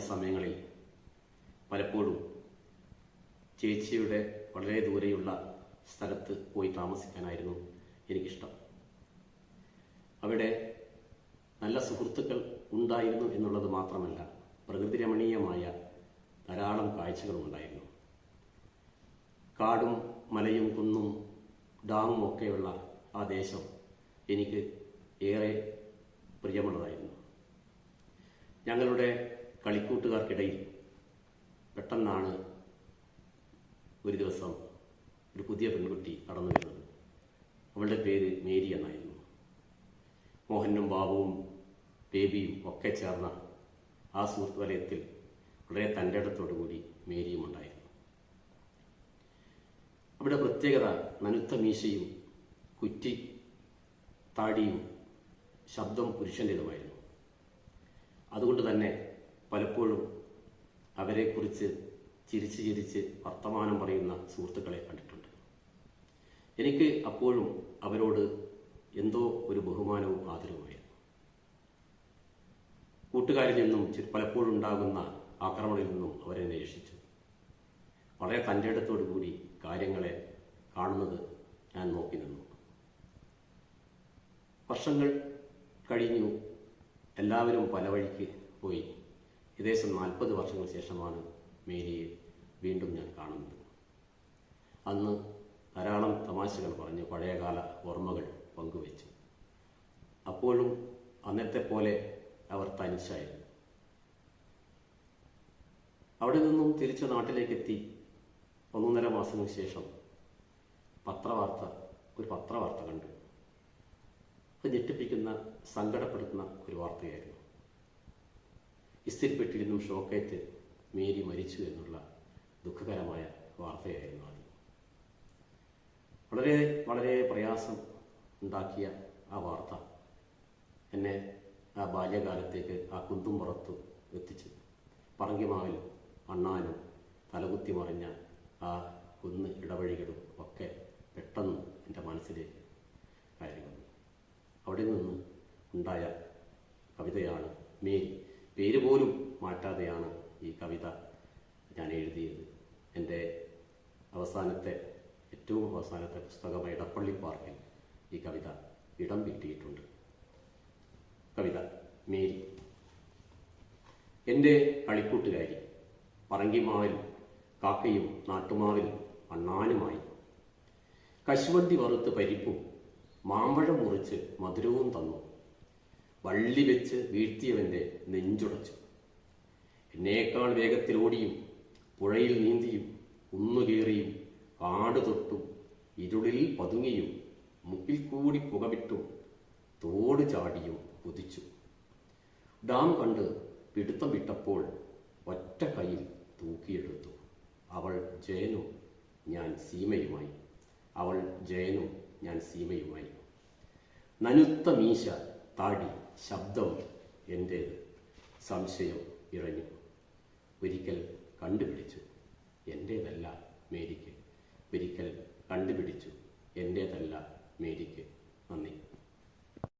സമയങ്ങളിൽ പലപ്പോഴും ചേച്ചിയുടെ വളരെ ദൂരെയുള്ള സ്ഥലത്ത് പോയി താമസിക്കാനായിരുന്നു എനിക്കിഷ്ടം. അവിടെ നല്ല സുഹൃത്തുക്കൾ ഉണ്ടായിരുന്നു എന്നുള്ളത് മാത്രമല്ല പ്രകൃതി രമണീയമായ ധാരാളം കാഴ്ചകളും ഉണ്ടായിരുന്നു. കാടും മലയും കുന്നും ഡാമും ഒക്കെയുള്ള ആ ദേശം എനിക്ക് ഏറെ പ്രിയമുള്ളതായിരുന്നു. ഞങ്ങളുടെ കളിക്കൂട്ടുകാർക്കിടയിൽ പെട്ടെന്നാണ് ഒരു ദിവസം ഒരു പുതിയ പെൺകുട്ടി കടന്നു വരുന്നത്. അവളുടെ പേര് മേരി എന്നായിരുന്നു. മോഹനും ബാബുവും ബേബിയും ഒക്കെ ചേർന്ന ആ സുഹൃത്ത് വലയത്തിൽ വളരെ തന്റെ കൂടി മേരിയും ഉണ്ടായിരുന്നു. അവിടെ പ്രത്യേകത നനുത്ത മീശയും കുറ്റി താടിയും ശബ്ദം പുരുഷന്റേതുമായിരുന്നു. അതുകൊണ്ട് തന്നെ പലപ്പോഴും അവരെക്കുറിച്ച് ചിരിച്ച് ചിരിച്ച് വർത്തമാനം പറയുന്ന സുഹൃത്തുക്കളെ കണ്ടിട്ടുണ്ട്. എനിക്ക് അപ്പോഴും അവരോട് എന്തോ ഒരു ബഹുമാനവും ആദരവുമായിരുന്നു കൂട്ടുകാരിൽ നിന്നും പലപ്പോഴും ഉണ്ടാകുന്ന ആക്രമണങ്ങളിൽ നിന്നും അവരെ രക്ഷിച്ചു വളരെ തന്റെ ഇടത്തോടു കൂടി കാര്യങ്ങളെ കാണുന്നത് ഞാൻ നോക്കി നിന്നു. വർഷങ്ങൾ കഴിഞ്ഞു. എല്ലാവരും പല വഴിക്ക് പോയി. ഏകദേശം നാൽപ്പത് വർഷങ്ങൾക്ക് ശേഷമാണ് മേരിയെ വീണ്ടും ഞാൻ കാണുന്നത്. അന്ന് ധാരാളം തമാശകൾ പറഞ്ഞ് പഴയകാല ഓർമ്മകൾ പങ്കുവച്ചു. അപ്പോഴും അന്നത്തെ പോലെ അവർ തനിച്ചായിരുന്നു. അവിടെ നിന്നും തിരിച്ചു നാട്ടിലേക്കെത്തി ഒന്നൊന്നര മാസങ്ങൾക്ക് ശേഷം പത്രവാർത്ത ഒരു പത്രവാർത്ത കണ്ടു. അത് ഞെട്ടിപ്പിക്കുന്ന സങ്കടപ്പെടുത്തുന്ന ഒരു വാർത്തയായിരുന്നു. ഇസ്തിരിപ്പെട്ടിയിൽ നിന്നും ഷോക്കേറ്റ് മേരി മരിച്ചു എന്നുള്ള ദുഃഖകരമായ വാർത്തയായിരുന്നു അത്. വളരെ വളരെ പ്രയാസം ഉണ്ടാക്കിയ ആ വാർത്ത എന്നെ ആ ബാല്യകാലത്തേക്ക് ആ കുന്തും പുറത്ത് എത്തിച്ചു. പറങ്കിമാവിൽ അണ്ണാനും തലകുത്തി മറിഞ്ഞ ആ കുന്ന് ഇടവഴികളും ഒക്കെ പെട്ടെന്ന് എന്റെ മനസ്സിലേക്ക് കയറി വന്നു അവിടെ നിന്ന് ഉണ്ടായ കവിതയാണ് മേരി. പേര് പോലും മാറ്റാതെയാണ് ഈ കവിത ഞാൻ എഴുതിയത്. എന്റെ അവസാനത്തെ ഏറ്റവും അവസാനത്തെ പുസ്തകമായ ഇടപ്പള്ളി പാർക്കിൽ ഈ കവിത ഇടം കിട്ടിയിട്ടുണ്ട്. കവിത മേരി. എന്റെ കളിക്കൂട്ടുകാരി പറങ്കിമാവിൽ കാക്കയും നാട്ടുമാവിൽ അണ്ണാനുമായി. കശുവണ്ടി വറുത്ത് പരിപ്പും മാമ്പഴം മുറിച്ച് മധുരവും തന്നു. വള്ളി വെച്ച് വീഴ്ത്തിയവന്റെ നെഞ്ചുടച്ചു. എന്നേക്കാൾ വേഗത്തിൽ ഓടിയും പുഴയിൽ നീന്തിയും കുന്നുകേറിയും കാട് തൊട്ടും ഇരുളിൽ പതുങ്ങിയും മുക്കിൽ കൂടി പുകവിട്ടും തോട് ചാടിയും കുതിച്ചു. ഡാം കണ്ട് പിടുത്തം വിട്ടപ്പോൾ ഒറ്റ കയ്യിൽ തൂക്കിയെടുത്തു. അവൾ ജയനും ഞാൻ സീമയുമായി. അവൾ ജയനും ഞാൻ സീമയുമായി. നനുത്ത മീശ താടി ശബ്ദവും എന്റെ സംശയം ഇറങ്ങി. ഒരിക്കൽ കണ്ടുപിടിച്ചു എന്റേതല്ല മേരിക്ക്. ഒരിക്കൽ കണ്ടുപിടിച്ചു എന്റേതല്ല മേരിക്ക്. നന്ദി.